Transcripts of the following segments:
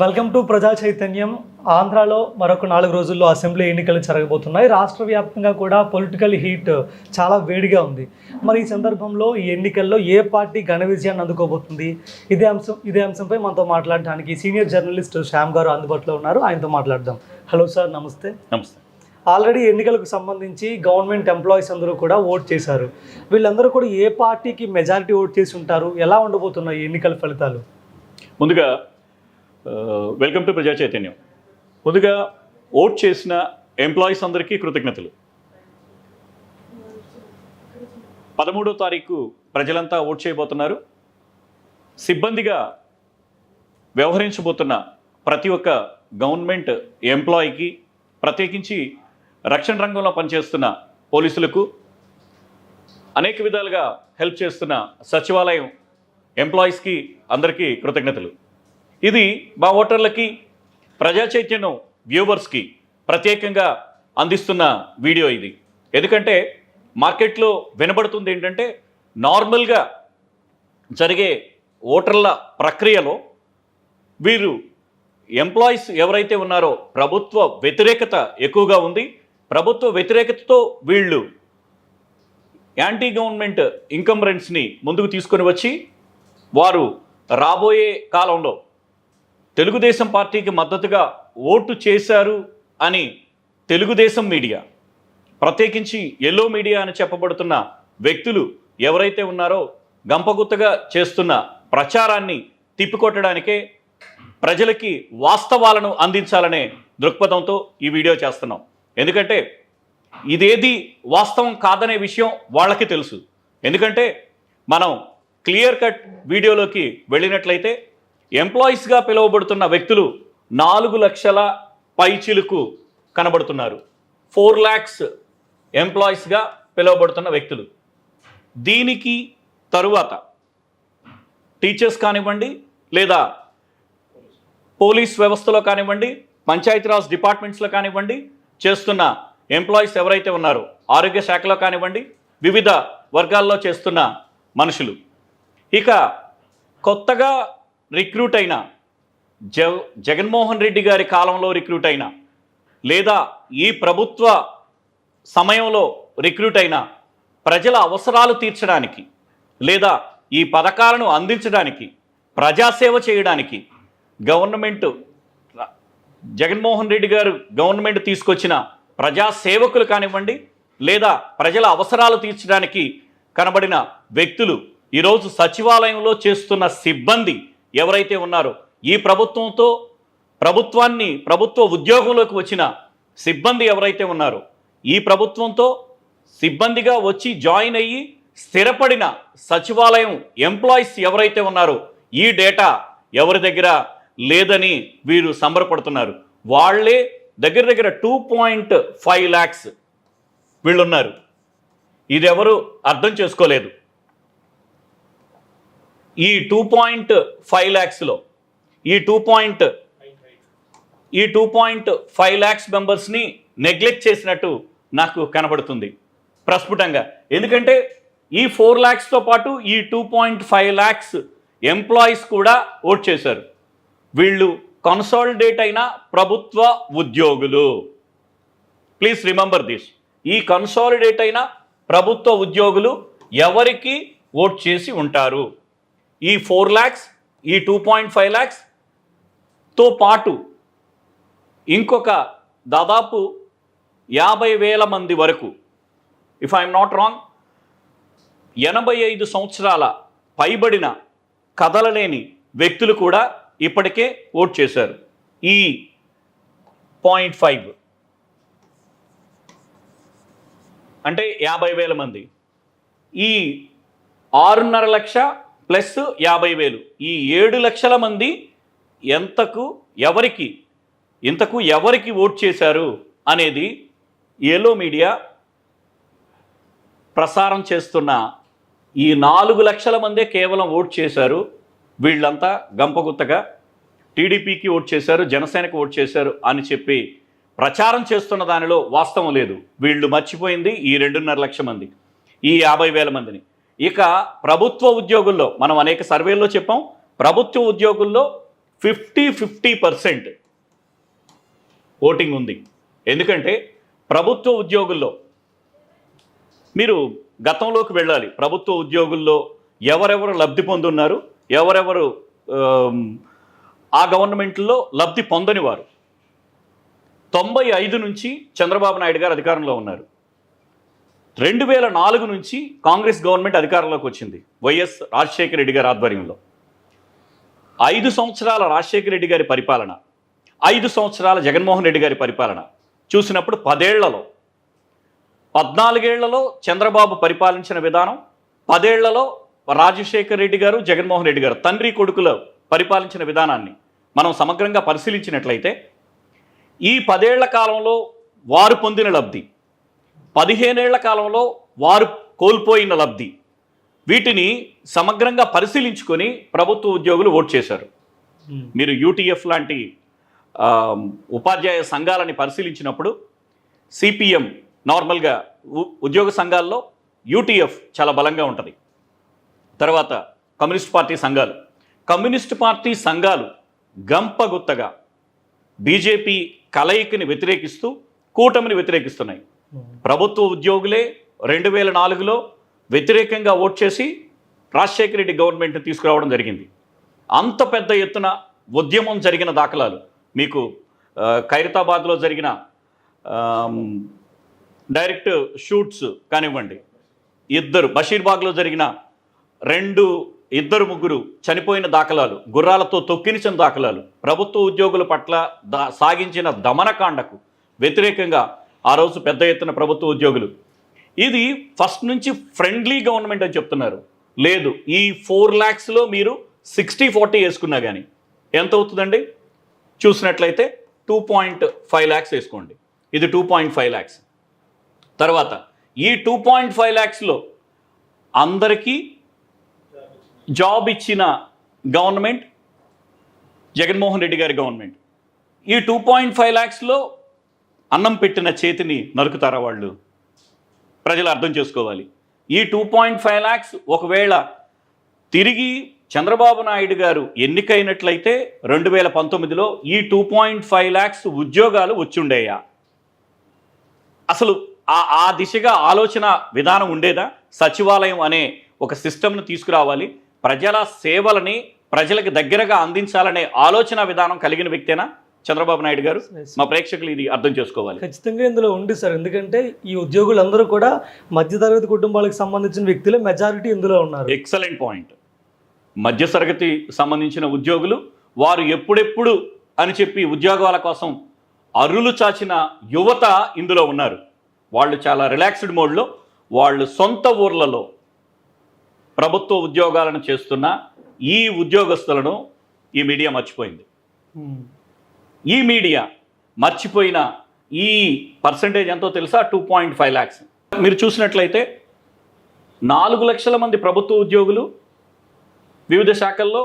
Welcome to ప్రజా చైతన్యం. ఆంధ్రాలో మరొక నాలుగు రోజుల్లో అసెంబ్లీ ఎన్నికలు జరగబోతున్నాయి. రాష్ట్ర వ్యాప్తంగా కూడా పొలిటికల్ హీట్ చాలా వేడిగా ఉంది. మరి ఈ సందర్భంలో ఈ ఎన్నికల్లో ఏ పార్టీ ఘన విజయాన్ని అందుకోబోతుంది? ఇదే అంశం ఇదే అంశంపై మనతో మాట్లాడడానికి సీనియర్ జర్నలిస్ట్ శ్యామ్ గారు అందుబాటులో ఉన్నారు. ఆయనతో మాట్లాడదాం. హలో సార్ నమస్తే. నమస్తే. ఆల్రెడీ ఎన్నికలకు సంబంధించి గవర్నమెంట్ ఎంప్లాయీస్ అందరూ కూడా ఓట్ చేశారు. వీళ్ళందరూ కూడా ఏ పార్టీకి మెజారిటీ ఓట్ చేసి ఉంటారు? ఎలా ఉండబోతున్నాయి ఎన్నికల ఫలితాలు? ముందుగా వెల్కమ్ టు ప్రజా చైతన్యం. ముందుగా ఓట్ చేసిన ఎంప్లాయీస్ అందరికీ కృతజ్ఞతలు. పదమూడో తారీఖు ప్రజలంతా ఓట్ చేయబోతున్నారు. సిబ్బందిగా వ్యవహరించబోతున్న ప్రతి ఒక్క గవర్నమెంట్ ఎంప్లాయీకి ప్రత్యేకించి రక్షణ రంగంలో పనిచేస్తున్న పోలీసులకు అనేక విధాలుగా హెల్ప్ చేస్తున్న సచివాలయం ఎంప్లాయీస్కి అందరికీ కృతజ్ఞతలు. ఇది మా ఓటర్లకి ప్రజా చైతన్యం వ్యూవర్స్కి ప్రత్యేకంగా అందిస్తున్న వీడియో ఇది. ఎందుకంటే మార్కెట్లో వినబడుతుంది ఏంటంటే నార్మల్గా జరిగే ఓటర్ల ప్రక్రియలో వీరు ఎంప్లాయీస్ ఎవరైతే ఉన్నారో ప్రభుత్వ వ్యతిరేకత ఎక్కువగా ఉంది. ప్రభుత్వ వ్యతిరేకతతో వీళ్ళు యాంటీ గవర్నమెంట్ ఇన్కమ్ రెంట్స్ని ముందుకు తీసుకొని వచ్చి వారు రాబోయే కాలంలో తెలుగుదేశం పార్టీకి మద్దతుగా ఓటు చేశారు అని తెలుగుదేశం మీడియా ప్రత్యేకించి ఎల్లో మీడియా అని చెప్పబడుతున్న వ్యక్తులు ఎవరైతే ఉన్నారో గంపగుత్తగా చేస్తున్న ప్రచారాన్ని తిప్పికొట్టడానికే ప్రజలకి వాస్తవాలను అందించాలనే దృక్పథంతో ఈ వీడియో చేస్తున్నాం. ఎందుకంటే ఇదేది వాస్తవం కాదనే విషయం వాళ్ళకి తెలుసు. ఎందుకంటే మనం క్లియర్ కట్ వీడియోలోకి వెళ్ళినట్లయితే ఎంప్లాయీస్గా పిలువబడుతున్న వ్యక్తులు నాలుగు లక్షల పైచిలుకు కనబడుతున్నారు. ఫోర్ ల్యాక్స్ ఎంప్లాయీస్గా పిలువబడుతున్న వ్యక్తులు. దీనికి తరువాత టీచర్స్ కానివ్వండి లేదా పోలీస్ వ్యవస్థలో కానివ్వండి పంచాయతీరాజ్ డిపార్ట్మెంట్స్లో కానివ్వండి చేస్తున్న ఎంప్లాయీస్ ఎవరైతే ఉన్నారో ఆరోగ్య శాఖలో కానివ్వండి వివిధ వర్గాల్లో చేస్తున్న మనుషులు. ఇక కొత్తగా రిక్రూట్ అయిన జ జగన్మోహన్ రెడ్డి గారి కాలంలో రిక్రూట్ అయిన లేదా ఈ ప్రభుత్వ సమయంలో రిక్రూట్ అయిన ప్రజల అవసరాలు తీర్చడానికి లేదా ఈ పథకాలను అందించడానికి ప్రజాసేవ చేయడానికి గవర్నమెంట్ జగన్మోహన్ రెడ్డి గారు గవర్నమెంట్ తీసుకొచ్చిన ప్రజాసేవకులు కానివ్వండి లేదా ప్రజల అవసరాలు తీర్చడానికి కనబడిన వ్యక్తులు ఈరోజు సచివాలయంలో చేస్తున్న సిబ్బంది ఎవరైతే ఉన్నారో ఈ ప్రభుత్వంతో ప్రభుత్వాన్ని ప్రభుత్వ ఉద్యోగంలోకి వచ్చిన సిబ్బంది ఎవరైతే ఉన్నారో ఈ ప్రభుత్వంతో సిబ్బందిగా వచ్చి జాయిన్ అయ్యి స్థిరపడిన సచివాలయం ఎంప్లాయీస్ ఎవరైతే ఉన్నారో ఈ డేటా ఎవరి దగ్గర లేదని వీరు సంబరపడుతున్నారు. వాళ్ళే దగ్గర దగ్గర టూ పాయింట్ ఫైవ్ ల్యాక్స్ వీళ్ళున్నారు. ఇది ఎవరు అర్థం చేసుకోలేదు. ఈ టూ పాయింట్ ఫైవ్ ల్యాక్స్లో ఈ టూ పాయింట్ ఈ టూ పాయింట్ ఫైవ్ ల్యాక్స్ మెంబర్స్ని నెగ్లెక్ట్ చేసినట్టు నాకు కనబడుతుంది. ప్రస్ఫుటంగా. ఎందుకంటే ఈ ఫోర్ ల్యాక్స్తో పాటు ఈ two point five lakhs employees కూడా ఓట్ చేశారు. వీళ్ళు కన్సాలిడేట్ అయిన ప్రభుత్వ ఉద్యోగులు. ప్లీజ్ రిమెంబర్ దిస్ ఈ కన్సాలిడేట్ అయిన ప్రభుత్వ ఉద్యోగులు ఎవరికి ఓట్ చేసి ఉంటారు? ఈ ఫోర్ ల్యాక్స్ ఈ టూ పాయింట్ ఫైవ్ ల్యాక్స్తో పాటు ఇంకొక దాదాపు యాభై వేల మంది వరకు ఇఫ్ ఐఎమ్ నాట్ రాంగ్ ఎనభై ఐదు సంవత్సరాల పైబడిన కదలలేని వ్యక్తులు కూడా ఇప్పటికే ఓట్ చేశారు. ఈ పాయింట్ ఫైవ్. అంటే యాభై వేల మంది. ఈ ఆరున్నర లక్ష ప్లస్ యాభై వేలు. ఈ ఏడు లక్షల మంది ఎంతకు ఎవరికి ఇంతకు ఎవరికి ఓట్ చేశారు అనేది ఏలో మీడియా ప్రసారం చేస్తున్న ఈ నాలుగు లక్షల మందే కేవలం ఓట్ చేశారు. వీళ్ళంతా గంపగుత్తగా టీడీపీకి ఓట్ చేశారు జనసేనకు ఓట్ చేశారు అని చెప్పి ప్రచారం చేస్తున్న దానిలో వాస్తవం లేదు. వీళ్ళు మర్చిపోయింది ఈ రెండున్నర లక్ష మంది ఈ యాభై వేల మందిని. ఇక ప్రభుత్వ ఉద్యోగుల్లో మనం అనేక సర్వేల్లో చెప్పాం ప్రభుత్వ ఉద్యోగుల్లో ఫిఫ్టీ ఫిఫ్టీ పర్సెంట్ ఓటింగ్ ఉంది. ఎందుకంటే ప్రభుత్వ ఉద్యోగుల్లో మీరు గతంలోకి వెళ్ళాలి. ప్రభుత్వ ఉద్యోగుల్లో ఎవరెవరు లబ్ధి పొందున్నారు ఎవరెవరు ఆ గవర్నమెంట్లో లబ్ధి పొందని వారు తొంభై ఐదు నుంచి చంద్రబాబు నాయుడు గారు అధికారంలో ఉన్నారు. రెండు వేల నాలుగు నుంచి కాంగ్రెస్ గవర్నమెంట్ అధికారంలోకి వచ్చింది. వైఎస్ రాజశేఖర రెడ్డి గారి ఆధ్వర్యంలో. ఐదు సంవత్సరాల రాజశేఖర రెడ్డి గారి పరిపాలన ఐదు సంవత్సరాల జగన్మోహన్ రెడ్డి గారి పరిపాలన చూసినప్పుడు పదేళ్ళలో పద్నాలుగేళ్ళలో చంద్రబాబు పరిపాలించిన విధానం పదేళ్ళలో రాజశేఖర్ రెడ్డి గారు జగన్మోహన్ రెడ్డి గారు తండ్రి కొడుకులు పరిపాలించిన విధానాన్ని మనం సమగ్రంగా పరిశీలించినట్లయితే ఈ పదేళ్ళ కాలంలో వారు పొందిన లబ్ధి పదిహేనేళ్ళ కాలంలో వారు కోల్పోయిన లబ్ధి వీటిని సమగ్రంగా పరిశీలించుకొని ప్రభుత్వ ఉద్యోగులు ఓట్ చేశారు. మీరు యూటీఎఫ్ లాంటి ఉపాధ్యాయ సంఘాలని పరిశీలించినప్పుడు సిపిఎం నార్మల్గా ఉ- ఉద్యోగ సంఘాల్లో యూటీఎఫ్ చాలా బలంగా ఉంటుంది తర్వాత కమ్యూనిస్ట్ పార్టీ సంఘాలు కమ్యూనిస్ట్ పార్టీ సంఘాలు గంపగుత్తగా బీజేపీ కలయికని వ్యతిరేకిస్తూ కూటమిని వ్యతిరేకిస్తున్నాయి. ప్రభుత్వ ఉద్యోగులే రెండు వేల నాలుగులో వ్యతిరేకంగా ఓట్ చేసి రాజశేఖర రెడ్డి గవర్నమెంట్ని తీసుకురావడం జరిగింది. అంత పెద్ద ఎత్తున ఉద్యమం జరిగిన దాఖలాలు. మీకు ఖైరతాబాద్లో జరిగిన డైరెక్ట్ షూట్స్ కానివ్వండి. ఇద్దరు బషీర్బాగ్లో జరిగిన రెండు ఇద్దరు ముగ్గురు చనిపోయిన దాఖలాలు గుర్రాలతో తొక్కినిచిన దాఖలాలు ప్రభుత్వ ఉద్యోగుల పట్ల దా సాగించిన దమనకాండకు వ్యతిరేకంగా ఆ రోజు పెద్ద ఎత్తున ప్రభుత్వ ఉద్యోగులు. ఇది ఫస్ట్ నుంచి ఫ్రెండ్లీ గవర్నమెంట్ అని చెప్తున్నారు. లేదు ఈ ఫోర్ ల్యాక్స్లో మీరు సిక్స్టీ ఫార్టీ వేసుకున్నా కానీ ఎంత అవుతుందండి? చూసినట్లయితే టూ పాయింట్ ఫైవ్ ల్యాక్స్ వేసుకోండి. ఇది టూ పాయింట్ ఫైవ్ ల్యాక్స్ తర్వాత ఈ టూ పాయింట్ ఫైవ్ ల్యాక్స్లో అందరికీ జాబ్ ఇచ్చిన గవర్నమెంట్ జగన్మోహన్ రెడ్డి గారి గవర్నమెంట్. ఈ టూ పాయింట్ ఫైవ్ ల్యాక్స్లో అన్నం పెట్టిన చేతిని నరుకుతారా వాళ్ళు? ప్రజలు అర్థం చేసుకోవాలి. ఈ టూ పాయింట్ ఫైవ్ ల్యాక్స్ ఒకవేళ తిరిగి చంద్రబాబు నాయుడు గారు ఎన్నికైనట్లయితే రెండు వేల పంతొమ్మిదిలో ఈ టూ పాయింట్ ఫైవ్ ల్యాక్స్ ఉద్యోగాలు వచ్చిండేయా? అసలు ఆ ఆ దిశగా ఆలోచన విధానం ఉండేదా? సచివాలయం అనే ఒక సిస్టమ్ను తీసుకురావాలి. ప్రజల సేవలని ప్రజలకు దగ్గరగా అందించాలనే ఆలోచన విధానం కలిగిన వ్యక్తేనా? చంద్రబాబు నాయుడు గారు. మా ప్రేక్షకులు ఇది అర్థం చేసుకోవాలి. ఖచ్చితంగా ఇందులో ఉంది సార్. ఎందుకంటే ఈ ఉద్యోగులందరూ కూడా మధ్యతరగతి కుటుంబాలకు సంబంధించిన వ్యక్తులే మెజారిటీ ఇందులో ఉన్నారు. ఎక్సలెంట్ పాయింట్ మధ్యతరగతి సంబంధించిన ఉద్యోగులు వారు ఎప్పుడెప్పుడు అని చెప్పి ఉద్యోగాల కోసం అరులు చాచిన యువత ఇందులో ఉన్నారు. వాళ్ళు చాలా రిలాక్స్డ్ మోడ్లో వాళ్ళు సొంత ఊర్లలో ప్రభుత్వ ఉద్యోగాలను చేస్తున్న ఈ ఉద్యోగస్తులను ఈ మీడియా మర్చిపోయింది. ఉమ్. ఈ మీడియా మర్చిపోయిన ఈ పర్సంటేజ్ ఎంతో తెలుసా? టూ పాయింట్ ఫైవ్ ల్యాక్స్ మీరు చూసినట్లయితే నాలుగు లక్షల మంది ప్రభుత్వ ఉద్యోగులు వివిధ శాఖల్లో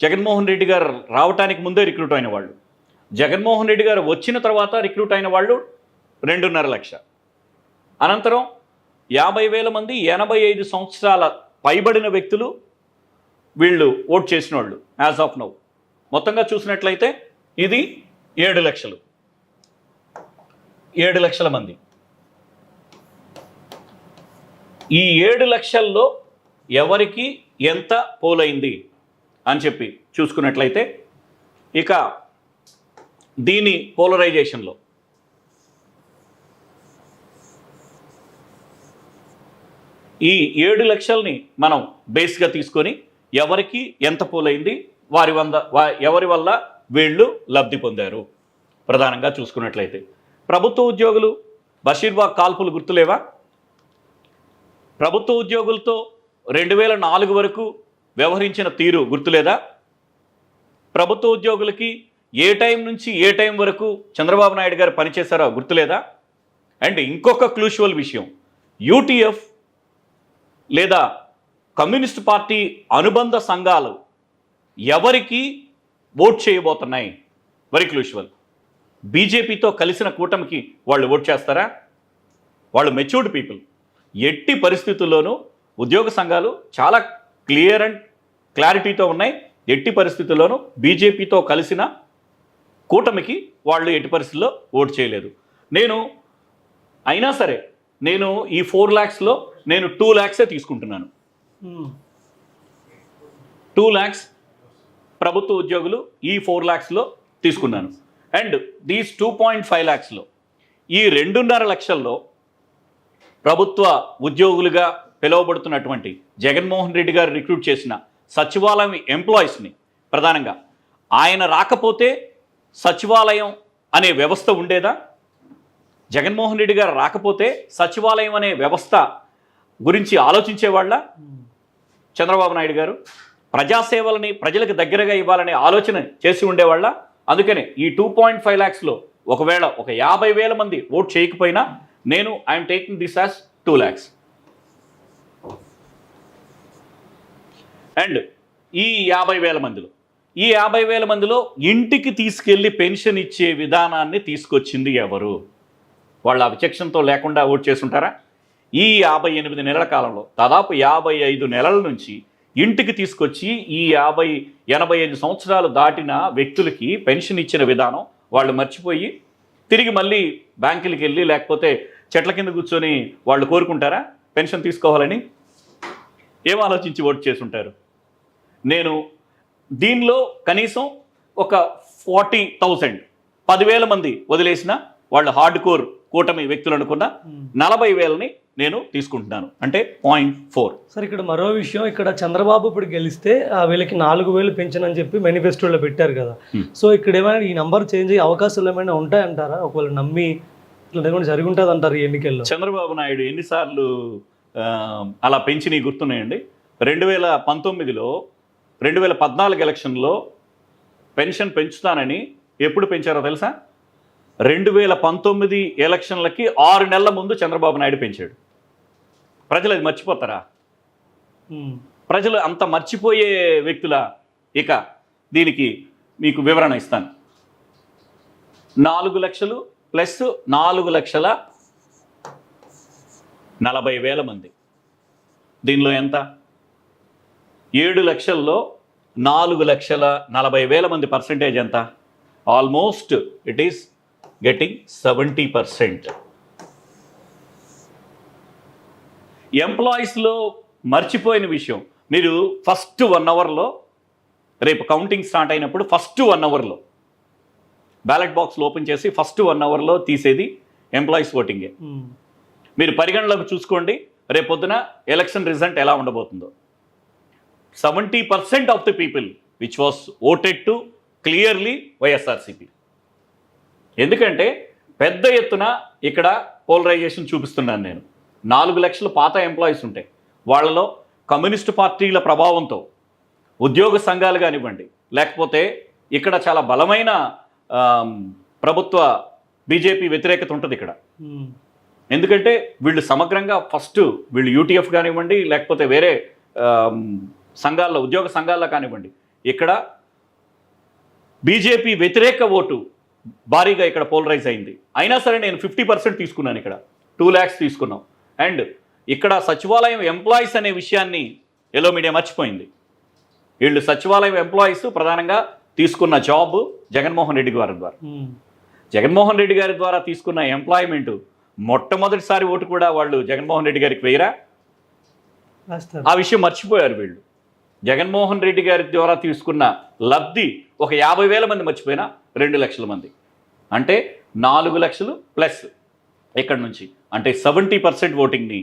జగన్మోహన్ రెడ్డి గారు రావటానికి ముందే రిక్రూట్ అయిన వాళ్ళు. జగన్మోహన్ రెడ్డి గారు వచ్చిన తర్వాత రిక్రూట్ అయిన వాళ్ళు రెండున్నర లక్ష. అనంతరం యాభై వేల మంది ఎనభై ఐదు సంవత్సరాల పైబడిన వ్యక్తులు వీళ్ళు ఓట్ చేసిన వాళ్ళు యాజ్ ఆఫ్ నౌ మొత్తంగా చూసినట్లయితే ఇది ఏడు లక్షలు. ఏడు లక్షల మంది. ఈ ఏడు లక్షల్లో ఎవరికి ఎంత పోలైంది అని చెప్పి చూసుకున్నట్లయితే ఇక దీని పోలరైజేషన్లో ఈ ఏడు లక్షల్ని మనం బేస్గా తీసుకొని ఎవరికి ఎంత పోలైంది వారి వంద వా- ఎవరి వల్ల వీళ్ళు లబ్ధి పొందారు. ప్రధానంగా చూసుకున్నట్లయితే ప్రభుత్వ ఉద్యోగులు బషీర్బాగ్ కాల్పులు గుర్తులేవా? ప్రభుత్వ ఉద్యోగులతో రెండు వేల నాలుగు వరకు వ్యవహరించిన తీరు గుర్తులేదా? ప్రభుత్వ ఉద్యోగులకి ఏ టైం నుంచి ఏ టైం వరకు చంద్రబాబు నాయుడు గారు పనిచేశారో గుర్తులేదా? అండ్ ఇంకొక క్లూషువల్ విషయం యూటీఎఫ్ లేదా కమ్యూనిస్ట్ పార్టీ అనుబంధ సంఘాలు ఎవరికి ఓట్ చేయబోతున్నాయి. Very crucial. బీజేపీతో కలిసిన కూటమికి వాళ్ళు ఓట్ చేస్తారా? వాళ్ళు మెచ్యూర్డ్ పీపుల్. ఎట్టి పరిస్థితుల్లోనూ ఉద్యోగ సంఘాలు చాలా క్లియర్ అండ్ క్లారిటీతో ఉన్నాయి. ఎట్టి పరిస్థితుల్లోనూ బీజేపీతో కలిసిన కూటమికి వాళ్ళు ఎట్టి పరిస్థితుల్లో ఓటు చేయలేదు. నేను అయినా సరే నేను ఈ ఫోర్ ల్యాక్స్లో నేను టూ ల్యాక్సే తీసుకుంటున్నాను. టూ ల్యాక్స్ ప్రభుత్వ ఉద్యోగులు ఈ ఫోర్ ల్యాక్స్లో తీసుకున్నాను. And these two point five ల్యాక్స్లో ఈ రెండున్నర లక్షల్లో ప్రభుత్వ ఉద్యోగులుగా పిలువబడుతున్నటువంటి జగన్మోహన్ రెడ్డి గారు రిక్రూట్ చేసిన సచివాలయం ఎంప్లాయీస్ని ప్రధానంగా ఆయన రాకపోతే సచివాలయం అనే వ్యవస్థ ఉండేదా? జగన్మోహన్ రెడ్డి గారు రాకపోతే సచివాలయం అనే వ్యవస్థ గురించి ఆలోచించేవాళ్ళ. చంద్రబాబు నాయుడు గారు? ప్రజాసేవలని ప్రజలకు దగ్గరగా ఇవ్వాలనే ఆలోచన చేసి ఉండేవాళ్ళ. అందుకనే ఈ టూ పాయింట్ ఫైవ్ ల్యాక్స్లో ఒకవేళ ఒక యాభై వేల మంది ఓట్ చేయకపోయినా నేను I'm taking this as two lakhs. And ఈ యాభై వేల మందిలో ఈ యాభై వేల మందిలో ఇంటికి తీసుకెళ్ళి పెన్షన్ ఇచ్చే విధానాన్ని తీసుకొచ్చింది ఎవరు? వాళ్ళ విచక్షణతో లేకుండా ఓట్ చేసుంటారా ఈ యాభై ఎనిమిది నెలల కాలంలో దాదాపు యాభై ఐదు నెలల నుంచి ఇంటికి తీసుకొచ్చి ఈ యాభై ఎనభై ఐదు సంవత్సరాలు దాటిన వ్యక్తులకి పెన్షన్ ఇచ్చిన విధానం వాళ్ళు మర్చిపోయి తిరిగి మళ్ళీ బ్యాంకులకి వెళ్ళి లేకపోతే చెట్ల కింద కూర్చొని వాళ్ళు కోరుకుంటారా? పెన్షన్ తీసుకోవాలని? ఏం ఆలోచించి ఓటు చేసుంటారు? నేను దీనిలో కనీసం ఒక ఫార్టీ థౌజండ్ పదివేల మంది వదిలేసిన వాళ్ళు హార్డ్ కోర్ కూటమి వ్యక్తులు అనుకున్న. నలభై వేలని నేను తీసుకుంటున్నాను. అంటే పాయింట్ ఫోర్. సార్ ఇక్కడ మరో విషయం ఇక్కడ చంద్రబాబు ఇప్పుడు గెలిస్తే ఆ, వీళ్ళకి నాలుగు వేలు పెన్షన్ అని చెప్పి మేనిఫెస్టోలో పెట్టారు కదా. సో ఇక్కడ ఏమైనా ఈ నంబర్ చేంజ్ అయ్యే అవకాశాలు ఏమైనా ఉంటాయంటారా? ఒకవేళ నమ్మి ఇట్లా ఏమైనా జరిగి ఉంటుంది అంటారు ఈ ఎన్నికల్లో? చంద్రబాబు నాయుడు ఎన్నిసార్లు అలా పెంచి నీ గుర్తున్నాయండి. రెండు వేల పంతొమ్మిదిలో రెండు వేల పద్నాలుగు ఎలక్షన్లో పెన్షన్ పెంచుతానని ఎప్పుడు పెంచారో తెలుసా? రెండు వేల పంతొమ్మిది ఎలక్షన్లకి ఆరు నెలల ముందు చంద్రబాబు నాయుడు పెంచాడు. ప్రజలు అది మర్చిపోతారా. ప్రజలు అంత మర్చిపోయే వ్యక్తుల? ఇక దీనికి మీకు వివరణ ఇస్తాను. నాలుగు లక్షలు ప్లస్ నాలుగు లక్షల నలభై వేల మంది. దీనిలో ఎంత? ఏడు లక్షల్లో నాలుగు లక్షల నలభై వేల మంది పర్సంటేజ్ ఎంత? Almost it is getting seventy percent ఎంప్లాయీస్లో మర్చిపోయిన విషయం మీరు ఫస్ట్ వన్ అవర్లో రేపు కౌంటింగ్ స్టార్ట్ అయినప్పుడు ఫస్ట్ వన్ అవర్లో బ్యాలెట్ బాక్స్లో ఓపెన్ చేసి ఫస్ట్ వన్ అవర్లో తీసేది ఎంప్లాయీస్ ఓటింగే ఉమ్. మీరు పరిగణలోకి చూసుకోండి రేపొద్దున ఎలక్షన్ రిజల్ట్ ఎలా ఉండబోతుందో. Seventy percent of the people which was voted to clearly YSRCP ఎందుకంటే పెద్ద ఎత్తున ఇక్కడ పోలరైజేషన్ చూపిస్తున్నాను నేను నాలుగు లక్షల పాత ఎంప్లాయీస్ ఉంటాయి వాళ్ళలో కమ్యూనిస్టు పార్టీల ప్రభావంతో ఉద్యోగ సంఘాలు కానివ్వండి లేకపోతే ఇక్కడ చాలా బలమైన ప్రభుత్వ బీజేపీ వ్యతిరేకత ఉంటుంది ఇక్కడ. ఎందుకంటే వీళ్ళు సమగ్రంగా ఫస్ట్ వీళ్ళు యూటీఎఫ్ కానివ్వండి లేకపోతే వేరే సంఘాల్లో ఉద్యోగ సంఘాల్లో కానివ్వండి ఇక్కడ బీజేపీ వ్యతిరేక ఓటు భారీగా ఇక్కడ పోలరైజ్ అయింది. అయినా సరే నేను ఫిఫ్టీ పర్సెంట్ తీసుకున్నాను ఇక్కడ. టూ ల్యాక్స్ తీసుకున్నాం. అండ్ ఇక్కడ సచివాలయం ఎంప్లాయీస్ అనే విషయాన్ని ఎలో మీడియా మర్చిపోయింది. వీళ్ళు సచివాలయం ఎంప్లాయీస్ ప్రధానంగా తీసుకున్న జాబ్ జగన్మోహన్ రెడ్డి గారి ద్వారా. ఉమ్. జగన్మోహన్ రెడ్డి గారి ద్వారా తీసుకున్న ఎంప్లాయ్మెంట్ మొట్టమొదటిసారి ఓటు కూడా వాళ్ళు జగన్మోహన్ రెడ్డి గారికి వేయరా? ఆ విషయం మర్చిపోయారు వీళ్ళు. జగన్మోహన్ రెడ్డి గారి ద్వారా తీసుకున్న లబ్ధి ఒక యాభై వేల మంది మర్చిపోయినా రెండు లక్షల మంది. అంటే నాలుగు లక్షలు ప్లస్ ఇక్కడ నుంచి? అంటే సెవెంటీ పర్సెంట్ ఓటింగ్ని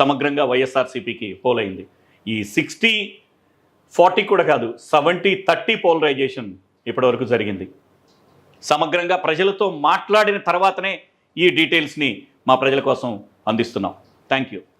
సమగ్రంగా వైఎస్ఆర్సీపీకి పోలైంది. ఈ సిక్స్టీ ఫార్టీ కూడా కాదు సెవెంటీ థర్టీ పోలరైజేషన్ ఇప్పటివరకు జరిగింది. సమగ్రంగా ప్రజలతో మాట్లాడిన తర్వాతనే ఈ డీటెయిల్స్ని మా ప్రజల కోసం అందిస్తున్నాం. Thank you.